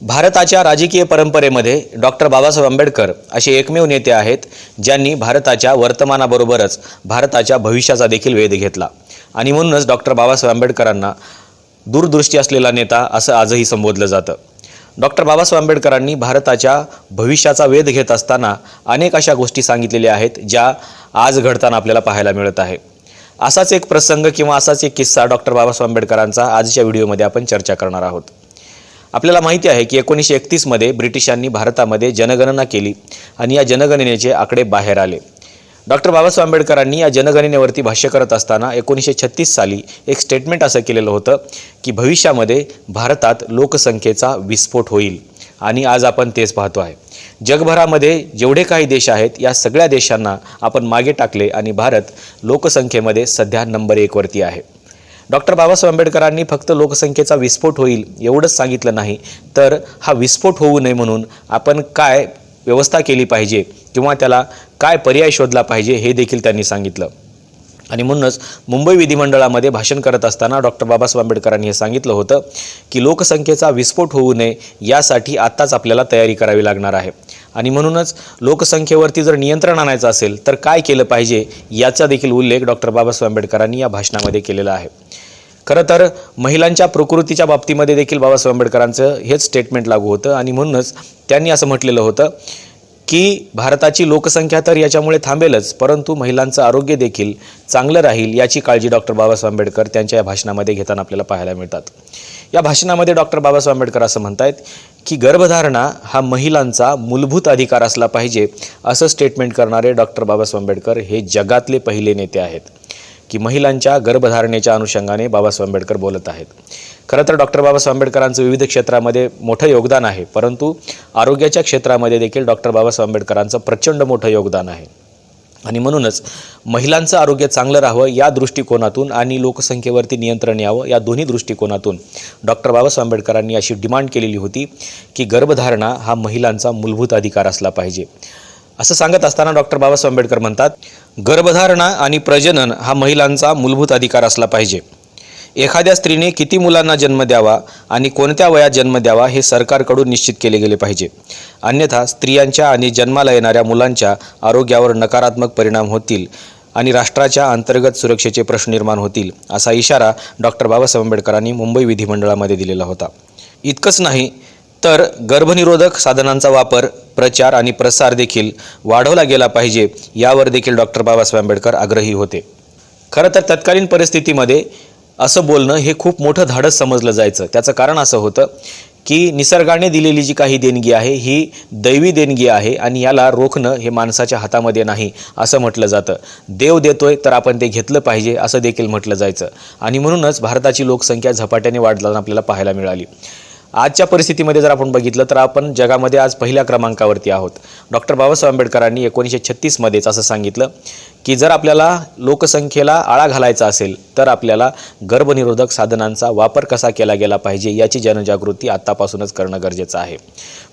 भारताच्या राजकीय परंपरेमध्ये डॉक्टर बाबासाहेब आंबेडकर असे एकमेव नेते आहेत ज्यांनी भारताच्या वर्तमानाबरोबरच भारताच्या भविष्याचा देखील वेध घेतला. आणि म्हणूनच डॉक्टर बाबासाहेब आंबेडकरांना दूरदृष्टी असलेला नेता असं आजही संबोधलं जातं. डॉक्टर बाबासाहेब आंबेडकरांनी भारताच्या भविष्याचा वेध घेत असताना अनेक अशा गोष्टी सांगितलेल्या आहेत ज्या आज घडताना आपल्याला पाहायला मिळत आहे. असाच एक प्रसंग किंवा असाच एक किस्सा डॉक्टर बाबासाहेब आंबेडकरांचा आजच्या व्हिडिओमध्ये आपण चर्चा करणार आहोत. आपल्याला माहिती आहे की एकोणीसशे एकतीसमध्ये ब्रिटिशांनी भारतामध्ये जनगणना केली आणि या जनगणनेचे आकडे बाहेर आले. डॉक्टर बाबासाहेब आंबेडकरांनी या जनगणनेवरती भाष्य करत असताना एकोणीसशे छत्तीस साली एक स्टेटमेंट असं केलेलं होतं की भविष्यामध्ये भारतात लोकसंख्येचा विस्फोट होईल. आणि आज आपण तेच पाहतो आहे. जगभरामध्ये जेवढे काही देश आहेत या सगळ्या देशांना आपण मागे टाकले आणि भारत लोकसंख्येमध्ये सध्या नंबर एकवरती आहे. डॉक्टर बाबासाहेब आंबेडकरांनी फक्त लोकसंख्येचा विस्फोट होईल एवढंच सांगितलं नाही. तर हा विस्फोट होऊ नये म्हणून आपण काय व्यवस्था केली पाहिजे किंवा त्याला काय पर्याय शोधला पाहिजे हे देखील त्यांनी सांगितलं. आणि म्हणूनच मुंबई विधिमंडळामध्ये भाषण करत असताना डॉक्टर बाबासाहेब आंबेडकरांनी हे सांगितलं होतं की लोकसंख्येचा विस्फोट होऊ नये यासाठी आत्ताच आपल्याला तयारी करावी लागणार आहे. आणि म्हणूनच लोकसंख्येवरती जर नियंत्रण आणायचं असेल तर काय केलं पाहिजे याचा देखील उल्लेख डॉक्टर बाबासाहेब आंबेडकरांनी या भाषणामध्ये केलेला आहे. खरं तर महिलांच्या प्रकृतीच्या बाबतीमध्ये देखील बाबासाहेब आंबेडकरांचं हेच स्टेटमेंट लागू होतं आणि म्हणूनच त्यांनी असं म्हटलेलं होतं की भारताची लोकसंख्या तर याच्यामुळे थांबेलच परंतु महिलांचं आरोग्य देखील चांगलं राहील याची काळजी डॉक्टर बाबासाहेब आंबेडकर त्यांच्या या भाषणामध्ये घेताना आपल्याला पाहायला मिळतात. या भाषणामध्ये डॉक्टर बाबासाहेब आंबेडकर असं म्हणत आहेत की गर्भधारणा हा महिलांचा मूलभूत अधिकार असला पाहिजे असं स्टेटमेंट करणारे डॉक्टर बाबासाहेब आंबेडकर हे जगातले पहिले नेते आहेत. की महिलांच्या गर्भधारणेच्या अनुषंगाने बाबासाहेब आंबेडकर बोलत आहेत. खरं तर डॉक्टर बाबासाहेब आंबेडकरांचं विविध क्षेत्रामध्ये मोठं योगदान आहे परंतु आरोग्याच्या क्षेत्रामध्ये देखील डॉक्टर बाबासाहेब आंबेडकरांचं प्रचंड मोठं योगदान आहे. आणि म्हणूनच महिलांचं आरोग्य चांगलं राहावं या दृष्टिकोनातून आणि लोकसंख्येवरती नियंत्रण यावं या दोन्ही दृष्टिकोनातून डॉक्टर बाबासाहेब आंबेडकरांनी अशी डिमांड केलेली होती की गर्भधारणा हा महिलांचा मूलभूत अधिकार असला पाहिजे. असं सांगत असताना डॉक्टर बाबासाहेब आंबेडकर म्हणतात गर्भधारणा आणि प्रजनन हा महिलांचा मूलभूत अधिकार असला पाहिजे. एखाद्या स्त्रीने किती मुलांना जन्म द्यावा आणि कोणत्या वयात जन्म द्यावा हे सरकारकडून निश्चित केले गेले पाहिजे. अन्यथा स्त्रियांच्या आणि जन्माला येणाऱ्या मुलांच्या आरोग्यावर नकारात्मक परिणाम होतील आणि राष्ट्राच्या अंतर्गत सुरक्षेचे प्रश्न निर्माण होतील असा इशारा डॉक्टर बाबासाहेब आंबेडकरांनी मुंबई विधिमंडळामध्ये दिलेला होता. इतकंच नाही तर गर्भनिरोधक साधनांचा वापर प्रचार आणि प्रसार देखील वाढवला गेला पाहिजे यावर देखील डॉक्टर बाबासाहेब आंबेडकर आग्रही होते. खरं तर तत्कालीन परिस्थितीमध्ये असं बोलणं हे खूप मोठं धाडस समजलं जायचं. त्याचं कारण असं होतं की निसर्गाने दिलेली जी काही देणगी आहे ही दैवी देणगी आहे आणि याला रोखणं हे माणसाच्या हातामध्ये नाही असं म्हटलं जातं. देव देतोय तर आपण ते घेतलं पाहिजे असं देखील म्हटलं जायचं. आणि म्हणूनच भारताची लोकसंख्या झपाट्याने वाढताना आपल्याला पाहायला मिळाली. आजच्या परिस्थितीमध्ये जर आपण बघितलं तर आपण जगामध्ये आज पहिल्या क्रमांकावरती आहोत. डॉक्टर बाबासाहेब आंबेडकरांनी एकोणीसशे छत्तीसमध्येच असं सांगितलं की जर आपल्याला लोकसंख्येला आळा घालायचा असेल तर आपल्याला गर्भनिरोधक साधनांचा वापर कसा केला गेला पाहिजे याची जनजागृती आत्तापासूनच करणं गरजेचं आहे.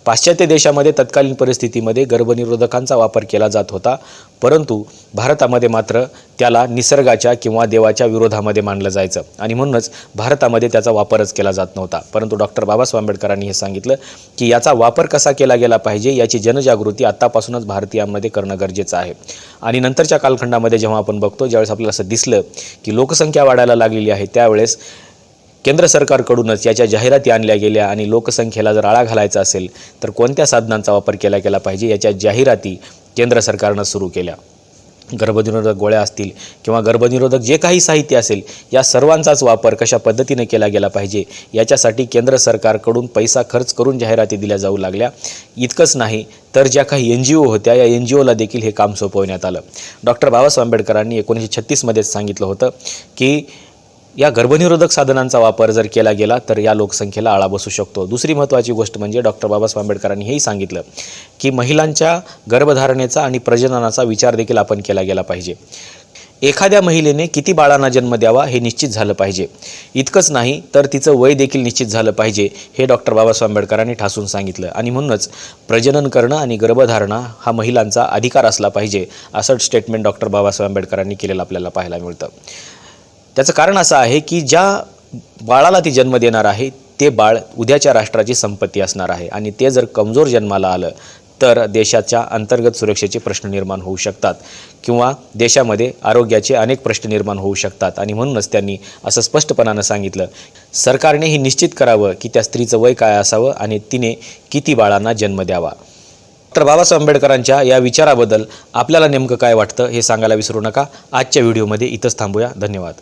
पाश्चात्य देशामध्ये तत्कालीन परिस्थितीमध्ये गर्भनिरोधकांचा वापर केला जात होता परंतु भारतामध्ये मात्र त्याला निसर्गाच्या किंवा देवाच्या विरोधामध्ये मानलं जायचं आणि म्हणूनच भारतामध्ये त्याचा वापरच केला जात नव्हता. परंतु डॉक्टर बाबासाहेब आंबेडकरांनी हे सांगितलं की याचा वापर कसा केला गेला पाहिजे याची जनजागृती आत्तापासूनच भारतीयांमध्ये करणं गरजेचं आहे. आणि नंतरच्या कालखंडामध्ये जेव्हा आपण बघतो ज्यावेळेस आपल्याला असं दिसलं की लोकसंख्या वाढायला लागलेली आहे त्यावेळेस केंद्र सरकारकडूनच याच्या जाहिराती आणल्या गेल्या आणि लोकसंख्येला जर आळा घालायचा असेल तर कोणत्या साधनांचा वापर केला गेला पाहिजे? याच्या जाहिराती केंद्र सरकारनं सुरू केल्या. गर्भनिरोधक गोळ्या असतील किंवा गर्भनिरोधक जे काही साहित्य असेल या सर्वांचाच वापर कशा पद्धतीने केला गेला पाहिजे याच्यासाठी केंद्र सरकारकडून पैसा खर्च करून जाहिराती दिल्या जाऊ लागल्या. इतकंच नाही तर ज्या काही एन जी ओ होत्या या एन जी ओला देखील हे काम सोपवण्यात आलं. डॉक्टर बाबासाहेब आंबेडकरांनी एकोणीसशे छत्तीसमध्येच सांगितलं होतं की या गर्भनिरोधक साधनांचा वापर जर केला गेला तर या लोकसंख्येला आळा बसू शकतो. दुसरी महत्त्वाची गोष्ट म्हणजे डॉक्टर बाबासाहेब आंबेडकरांनी हेही सांगितलं की महिलांच्या गर्भधारणेचा आणि प्रजननाचा विचार देखील आपण केला गेला पाहिजे. एखाद्या महिलेने किती बाळांना जन्म द्यावा हे निश्चित झालं पाहिजे. इतकंच नाही तर तिचं वय देखील निश्चित झालं पाहिजे हे डॉक्टर बाबासाहेब आंबेडकरांनी ठासून सांगितलं. आणि म्हणूनच प्रजनन करणं आणि गर्भधारणा हा महिलांचा अधिकार असला पाहिजे असं स्टेटमेंट डॉक्टर बाबासाहेब आंबेडकरांनी केलेलं आपल्याला पाहायला मिळतं. त्याचं कारण असं आहे की ज्या बाळाला ती जन्म देणार आहे ते बाळ उद्याच्या राष्ट्राची संपत्ती असणार आहे. आणि ते जर कमजोर जन्माला आलं तर देशाच्या अंतर्गत सुरक्षेचे प्रश्न निर्माण होऊ शकतात. किंवा देशामध्ये आरोग्याचे अनेक प्रश्न निर्माण होऊ शकतात. आणि म्हणूनच त्यांनी असं स्पष्टपणानं सांगितलं सरकारने हे निश्चित करावं की त्या स्त्रीचं वय काय असावं आणि तिने किती बाळांना जन्म द्यावा. तर बाबासाहेब आंबेडकरांच्या या विचाराबद्दल आपल्याला नेमकं काय वाटतं हे सांगायला विसरू नका. आजच्या व्हिडिओमध्ये इथंच थांबूया. धन्यवाद.